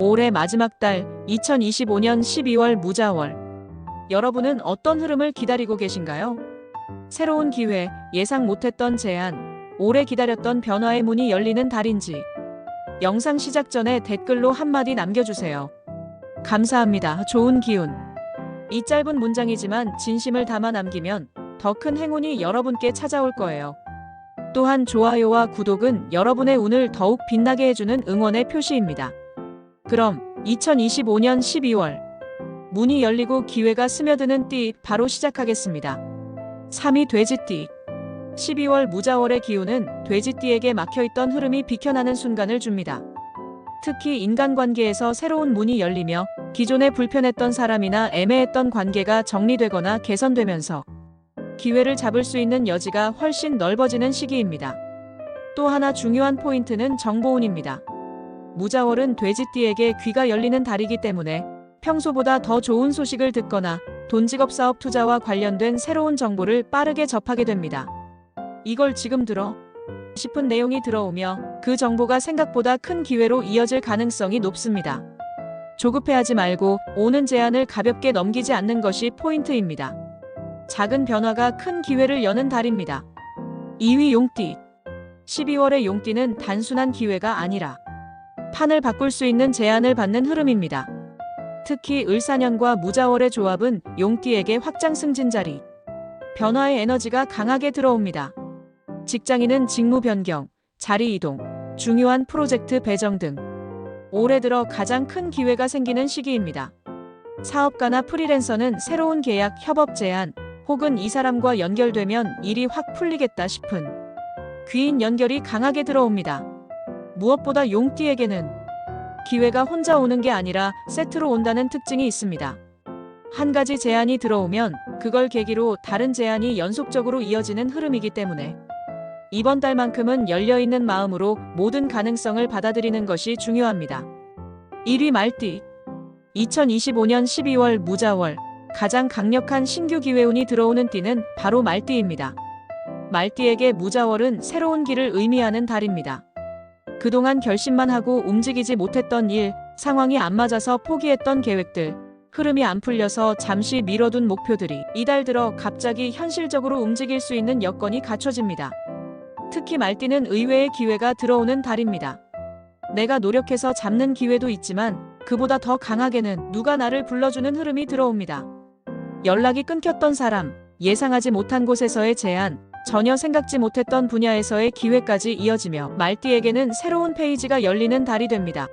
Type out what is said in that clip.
올해 마지막 달 2025년 12월 무자월. 여러분은 어떤 흐름을 기다리고 계신가요? 새로운 기회, 예상 못했던 제안, 오래 기다렸던 변화의 문이 열리는 달인지. 영상 시작 전에 댓글로 한마디 남겨주세요. 감사합니다. 좋은 기운. 이 짧은 문장이지만 진심을 담아 남기면 더 큰 행운이 여러분께 찾아올 거예요. 또한 좋아요와 구독은 여러분의 운을 더욱 빛나게 해주는 응원의 표시입니다. 그럼 2025년 12월 문이 열리고 기회가 스며드는 띠 바로 시작하겠습니다. 3위 돼지띠 12월 무자월의 기운은 돼지띠에게 막혀있던 흐름이 비켜나는 순간을 줍니다. 특히 인간관계에서 새로운 문이 열리며 기존에 불편했던 사람이나 애매했던 관계가 정리되거나 개선되면서 기회를 잡을 수 있는 여지가 훨씬 넓어지는 시기입니다. 또 하나 중요한 포인트는 정보운입니다. 무자월은 돼지띠에게 귀가 열리는 달이기 때문에 평소보다 더 좋은 소식을 듣거나 돈직업 사업 투자와 관련된 새로운 정보를 빠르게 접하게 됩니다. 이걸 지금 들어 싶은 내용이 들어오며 그 정보가 생각보다 큰 기회로 이어질 가능성이 높습니다. 조급해하지 말고 오는 제안을 가볍게 넘기지 않는 것이 포인트입니다. 작은 변화가 큰 기회를 여는 달입니다. 2위 용띠 12월의 용띠는 단순한 기회가 아니라 판을 바꿀 수 있는 제안을 받는 흐름입니다. 특히 을사년과 무자월의 조합은 용띠에게 확장 승진 자리, 변화의 에너지가 강하게 들어옵니다. 직장인은 직무 변경, 자리 이동, 중요한 프로젝트 배정 등 올해 들어 가장 큰 기회가 생기는 시기입니다. 사업가나 프리랜서는 새로운 계약, 협업 제안, 혹은 이 사람과 연결되면 일이 확 풀리겠다 싶은 귀인 연결이 강하게 들어옵니다. 무엇보다 용띠에게는 기회가 혼자 오는 게 아니라 세트로 온다는 특징이 있습니다. 한 가지 제안이 들어오면 그걸 계기로 다른 제안이 연속적으로 이어지는 흐름이기 때문에 이번 달만큼은 열려있는 마음으로 모든 가능성을 받아들이는 것이 중요합니다. 1위 말띠 2025년 12월 무자월 가장 강력한 신규 기회운이 들어오는 띠는 바로 말띠입니다. 말띠에게 무자월은 새로운 길을 의미하는 달입니다. 그동안 결심만 하고 움직이지 못했던 일, 상황이 안 맞아서 포기했던 계획들, 흐름이 안 풀려서 잠시 미뤄둔 목표들이 이달 들어 갑자기 현실적으로 움직일 수 있는 여건이 갖춰집니다. 특히 말띠는 의외의 기회가 들어오는 달입니다. 내가 노력해서 잡는 기회도 있지만 그보다 더 강하게는 누가 나를 불러주는 흐름이 들어옵니다. 연락이 끊겼던 사람, 예상하지 못한 곳에서의 제안, 전혀 생각지 못했던 분야에서의 기회까지 이어지며 말띠에게는 새로운 페이지가 열리는 달이 됩니다.